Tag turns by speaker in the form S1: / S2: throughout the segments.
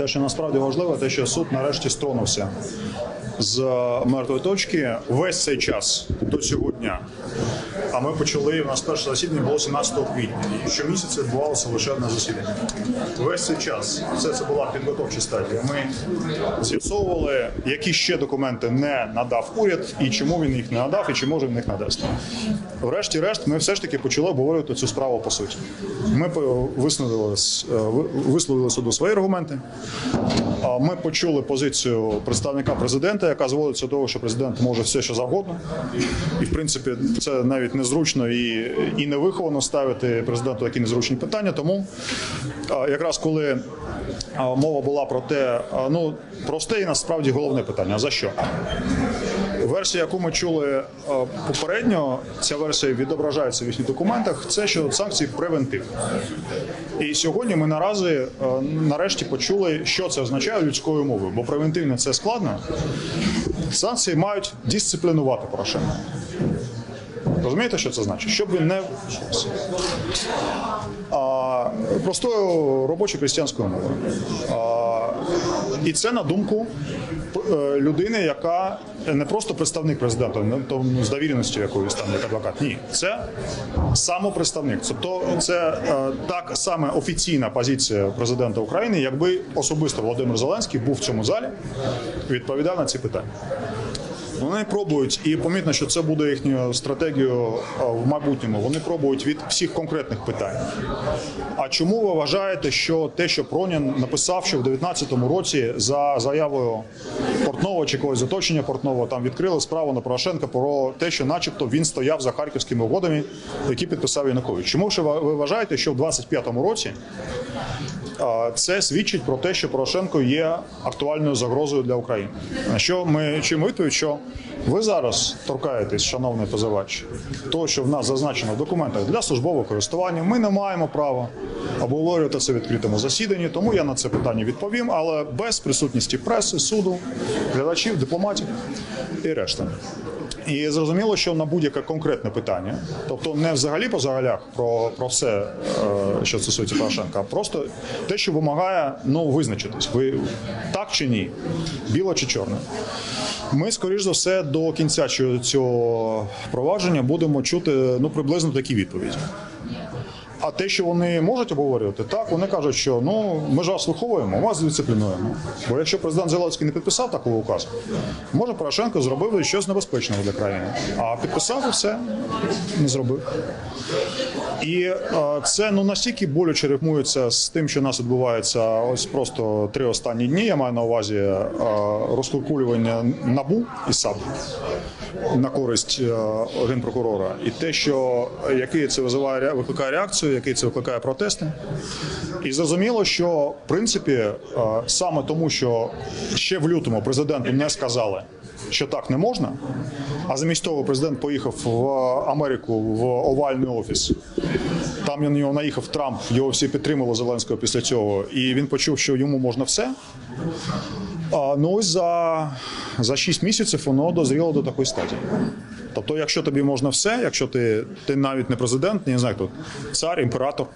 S1: Те, що насправді важливо, те, що суд нарешті стронувся з мертвої точки весь цей час до цього дня. Ми почали у нас перше засідання було 17 квітня. І щомісяця відбувалося лише одне засідання. Весь цей час все це була підготовча стадія. Ми з'ясовували, які ще документи не надав уряд, і чому він їх не надав, і чи може він їх надасть. Врешті-решт, ми все ж таки почали обговорювати цю справу по суті. Ми с- е, ви- висловили суду свої аргументи. Ми почули позицію представника президента, яка зводиться до того, що президент може все, що завгодно. І в принципі, це навіть незручно і, і невиховано ставити президенту такі незручні питання. Тому якраз коли мова була про те, ну просте і насправді головне питання: за що? Версія, яку ми чули попередньо, ця версія відображається в їхніх документах. Це що санкції превентив. І сьогодні ми наразі нарешті почули, що це означає людською мовою, бо превентивно це складно. Санкції мають дисциплінувати Порошенка. Розумієте, що це значить? Щоб він не а, простою робочою крестьянською мовою. І це на думку е, людини, яка не просто представник президента, не то з довіреністю якоюсь там як адвокат. Ні, це самопредставник. Тобто, це е, так саме офіційна позиція президента України, якби особисто Володимир Зеленський був в цьому залі відповідав на ці питання. Вони пробують, і помітно, що це буде їхньою стратегією в майбутньому. Вони пробують від всіх конкретних питань. А чому ви вважаєте, що те, що Пронін написав, що в 2019 році за заявою Портнова чи когось з оточення Портнова там відкрили справу на Порошенка про те, що, начебто, він стояв за харківськими угодами, які підписав Янукович? Чому ж ви вважаєте, що в 25-му році це свідчить про те, що Порошенко є актуальною загрозою для України. На що ми чим відповідь, що ви зараз торкаєтесь, шановний позивач, того, що в нас зазначено в документах для службового користування, ми не маємо права обговорювати це в відкритому засіданні, тому я на це питання відповім, але без присутності преси, суду, глядачів, дипломатів і решти. І зрозуміло, що на будь-яке конкретне питання, тобто не взагалі по загалях про, про все, е, що стосується Порошенка, а просто те, що вимагає ну, визначитись, ви так чи ні, біло чи чорне. Ми, скоріш за все, до кінця цього- провадження будемо чути ну, приблизно такі відповіді. А те, що вони можуть обговорювати, так вони кажуть, що ну ми ж вас виховуємо, вас дисциплінуємо. Бо якщо президент Зеленський не підписав такого указу, може Порошенко зробив щось небезпечного для країни. А підписав і все не зробив. І е, це ну настільки боляче рифмується з тим, що у нас відбувається ось просто три останні дні. Я маю на увазі е, розкуркулювання набу і САП на користь е, генпрокурора, і те, що е, який це визиває викликає реакцію, який це викликає протести. І зрозуміло, що в принципі е, саме тому, що ще в лютому президенту не сказали. Що так не можна, а замість того президент поїхав в Америку в овальний офіс. Там на нього наїхав Трамп, його всі підтримали Зеленського після цього, і він почув, що йому можна все. Ну ось за, за 6 місяців воно дозріло до такої стадії. Тобто, якщо тобі можна все, якщо ти, ти навіть не президент, не знаю, хто цар, імператор,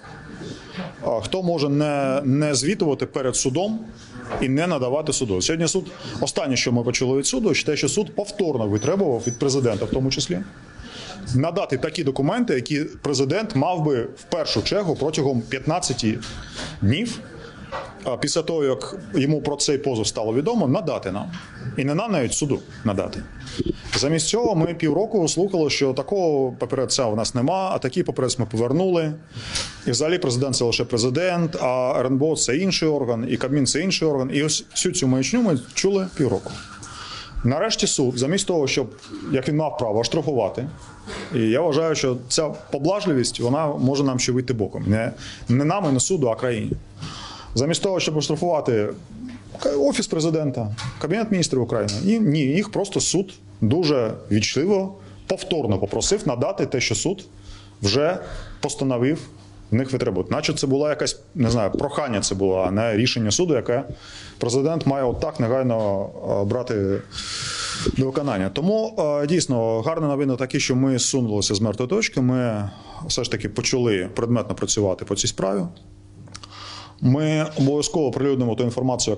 S1: хто може не, не звітувати перед судом і не надавати суду? Сьогодні суд, останнє, що ми почули від суду, те, що суд повторно витребував від президента, в тому числі. Надати такі документи, які президент мав би в першу чергу протягом 15 днів після того, як йому про цей позов стало відомо, надати нам. І не нам навіть суду надати. Замість цього ми півроку слухали, що такого паперця у нас нема, а такий папірець ми повернули. І взагалі президент це лише президент, а РНБО це інший орган, і Кабмін це інший орган. І ось всю цю маячню ми чули півроку. Нарешті суд, замість того, щоб як він мав право штрафувати, і я вважаю, що ця поблажливість вона може нам ще вийти боком. Не, не нам і не суду, а країні. Замість того, щоб оштрафувати офіс президента, кабінет міністрів України, і ні, їх просто суд дуже вічливо повторно попросив надати те, що суд вже постановив в них витребувати. Наче це була якась не знаю, прохання це було, а не рішення суду, яке президент має отак негайно е, брати до виконання. Тому е, дійсно гарна новина такі, що ми сунулися з мертвої точки. Ми все ж таки почали предметно працювати по цій справі. Ми обов'язково прилюднимо ту інформацію, яка